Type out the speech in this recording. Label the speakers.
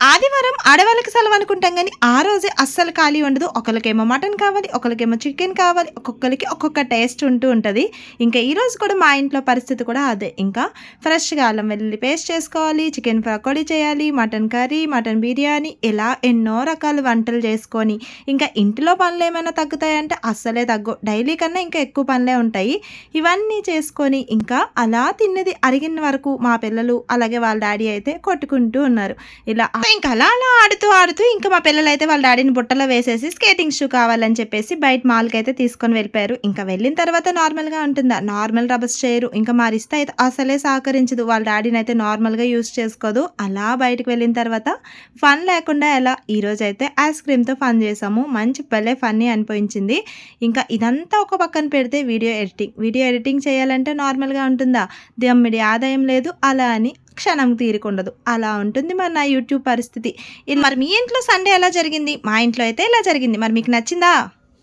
Speaker 1: ఆదివారం ఆడవాళ్ళకి సెలవు అనుకుంటాం కానీ ఆ రోజే అస్సలు ఖాళీ ఉండదు. ఒకరికేమో మటన్ కావాలి ఒకరికేమో చికెన్ కావాలి ఒక్కొక్కరికి ఒక్కొక్క టేస్ట్ ఉంటూ ఉంటుంది. ఇంకా ఈరోజు కూడా మా ఇంట్లో పరిస్థితి కూడా అదే. ఇంకా ఫ్రెష్గా అల్లం వెల్లుల్లి పేస్ట్ చేసుకోవాలి చికెన్ పకోడీ చేయాలి మటన్ కర్రీ మటన్ బిర్యానీ ఇలా ఎన్నో రకాల వంటలు చేసుకొని ఇంకా ఇంటిలో పనులు ఏమైనా తగ్గుతాయంటే అస్సలే తగ్గు. డైలీ కన్నా ఇంకా ఎక్కువ పనులే ఉంటాయి. ఇవన్నీ చేసుకొని ఇంకా అలా తిన్నది అరిగిన వరకు మా పిల్లలు అలాగే వాళ్ళ డాడీ అయితే కొట్టుకుంటూ ఉన్నారు. ఇలా ఇంకా అలా అలా ఆడుతూ ఆడుతూ ఇంకా మా పిల్లలు అయితే వాళ్ళ డాడీని బుట్టలో వేసేసి స్కేటింగ్ షూ కావాలని చెప్పేసి బయట మాల్కి అయితే తీసుకొని వెళ్ళిపోయారు. ఇంకా వెళ్ళిన తర్వాత నార్మల్గా ఉంటుందా. నార్మల్ రబర్స్ చేయరు. ఇంకా మారిస్తే అయితే అసలే సహకరించదు. వాళ్ళ డాడీని అయితే నార్మల్గా యూస్ చేసుకోదు. అలా బయటకు వెళ్ళిన తర్వాత ఫన్ లేకుండా ఎలా ఈరోజు అయితే ఐస్ క్రీమ్తో ఫన్ చేసాము. మంచి భలే ఫన్నీ అనిపించింది. ఇంకా ఇదంతా ఒక పక్కన పెడితే వీడియో ఎడిటింగ్. వీడియో ఎడిటింగ్ చేయాలంటే నార్మల్గా ఉంటుందా? దమ్మిడి ఆదాయం లేదు. అలా అని క్షణం తీరికుండదు. అలా ఉంటుంది మరి నా యూట్యూబ్ పరిస్థితి. మరి మీ ఇంట్లో సండే ఎలా జరిగింది? మా ఇంట్లో అయితే ఎలా జరిగింది? మరి మీకు నచ్చిందా?